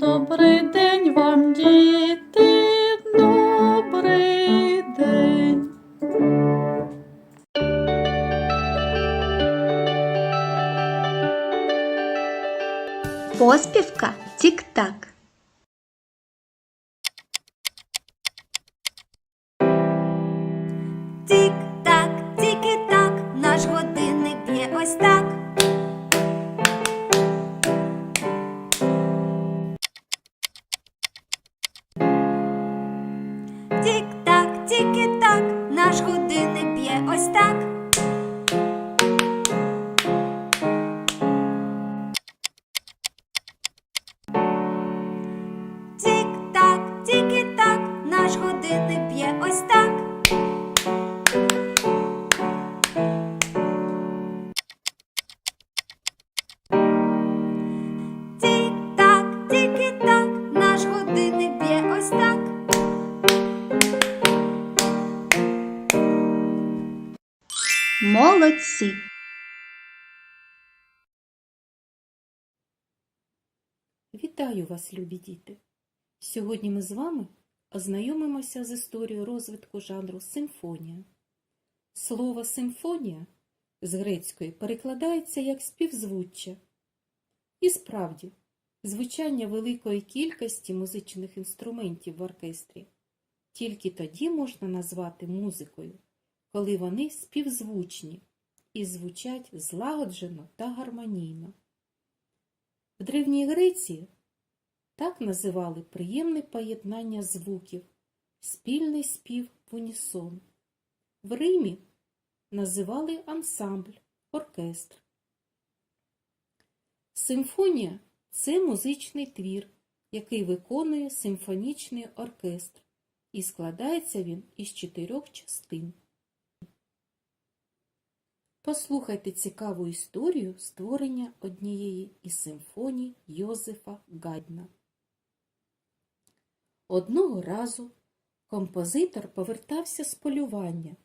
Добрий день вам, діти, добрий день. Поспівка тік-так. Молодці. Вітаю вас, любі діти! Сьогодні ми з вами ознайомимося з історією розвитку жанру симфонія. Слово симфонія з грецької перекладається як співзвуччя. І справді, звучання великої кількості музичних інструментів в оркестрі тільки тоді можна назвати музикою, коли вони співзвучні і звучать злагоджено та гармонійно. В Древній Греції так називали приємне поєднання звуків, спільний спів в унісон. В Римі називали ансамбль, оркестр. Симфонія це музичний твір, який виконує симфонічний оркестр, і складається він із чотирьох частин. Послухайте цікаву історію створення однієї із симфоній Йозефа Гайдна. Одного разу композитор повертався з полювання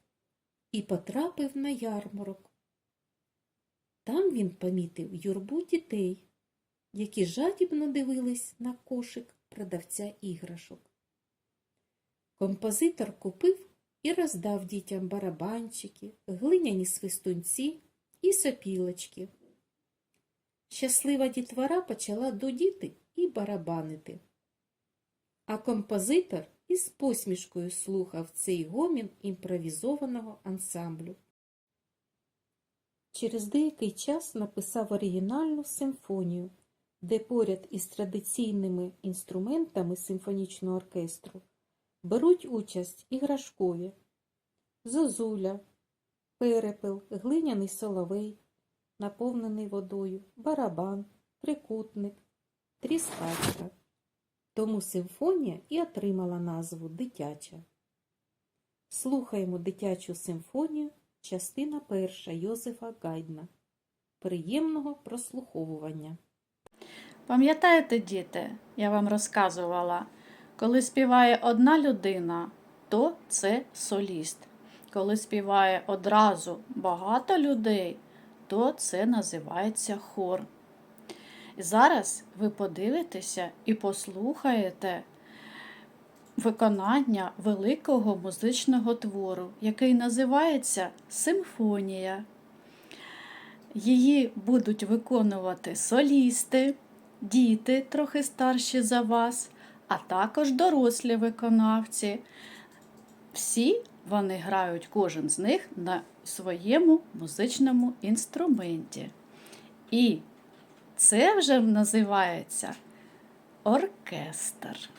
і потрапив на ярмарок. Там він помітив юрбу дітей, які жадібно дивились на кошик продавця іграшок. Композитор купив і роздав дітям барабанчики, глиняні свистунці і сопілочки. Щаслива дітвора почала дудіти і барабанити. А композитор із посмішкою слухав цей гомін імпровізованого ансамблю. Через деякий час написав оригінальну симфонію, де поряд із традиційними інструментами симфонічного оркестру беруть участь іграшкові, зозуля, перепел, глиняний соловей, наповнений водою, барабан, трикутник, тріскачка. Тому симфонія і отримала назву дитяча. Слухаємо дитячу симфонію, частина перша Йозефа Гайдна. Приємного прослуховування. Пам'ятаєте, діти, я вам розказувала, коли співає одна людина, то це соліст. Коли співає одразу багато людей, то це називається хор. Зараз ви подивитеся і послухаєте виконання великого музичного твору, який називається Симфонія. Її будуть виконувати солісти, діти трохи старші за вас, а також дорослі виконавці. Всі вони грають кожен з них на своєму музичному інструменті. І це вже називається оркестр.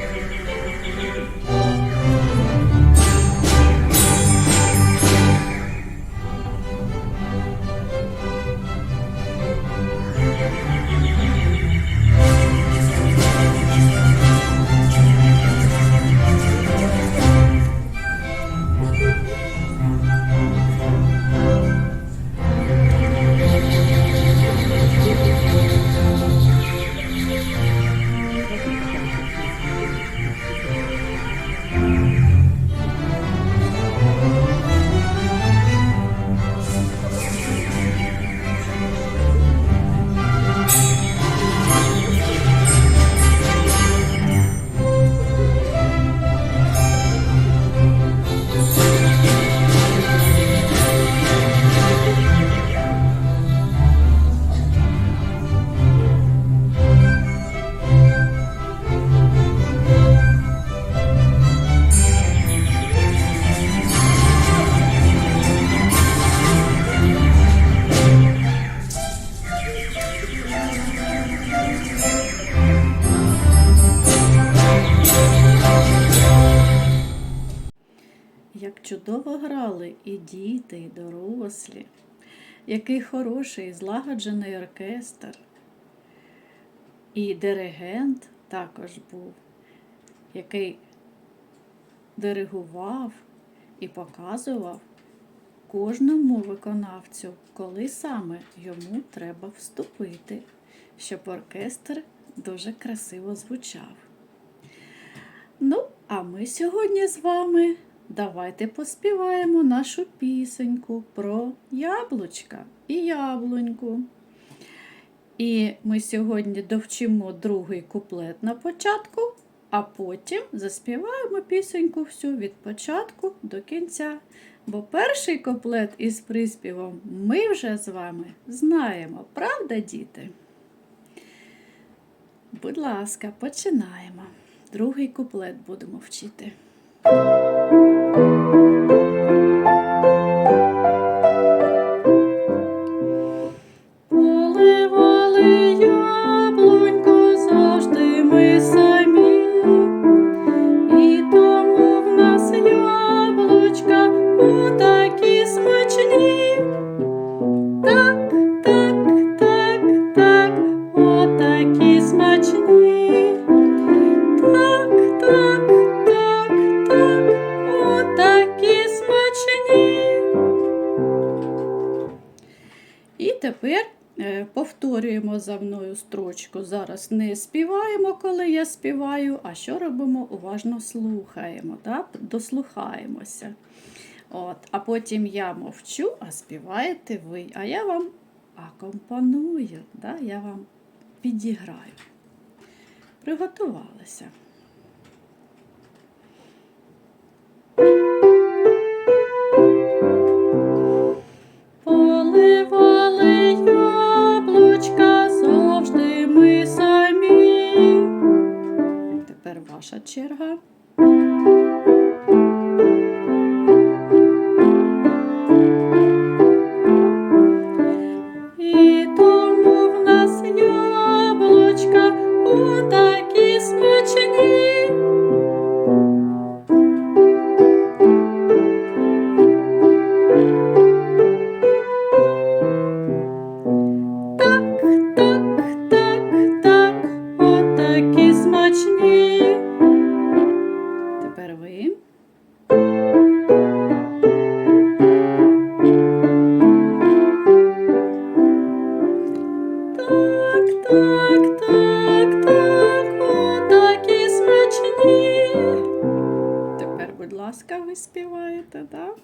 you чудово грали і діти, і дорослі. Який хороший злагоджений оркестр. І диригент також був, який диригував і показував кожному виконавцю, коли саме йому треба вступити, щоб оркестр дуже красиво звучав. Ну, а ми сьогодні з вами давайте поспіваємо нашу пісеньку про яблучка і яблуньку. І ми сьогодні довчимо другий куплет на початку, а потім заспіваємо пісеньку всю від початку до кінця. Бо перший куплет із приспівом ми вже з вами знаємо, правда, діти? Будь ласка, починаємо. Другий куплет будемо вчити. Тепер е, повторюємо за мною строчку. Зараз не співаємо, коли я співаю, а що робимо? Уважно слухаємо, так? дослухаємося. От, а потім я мовчу, а співаєте ви, а я вам акомпаную, да? я вам підіграю. Приготувалися. Ваша черга. Ласка, ви співаєте, так?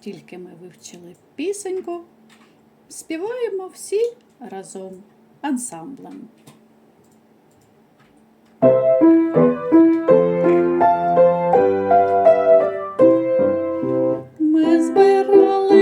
Тільки ми вивчили пісеньку, співаємо всі разом ансамблем. Ми збирали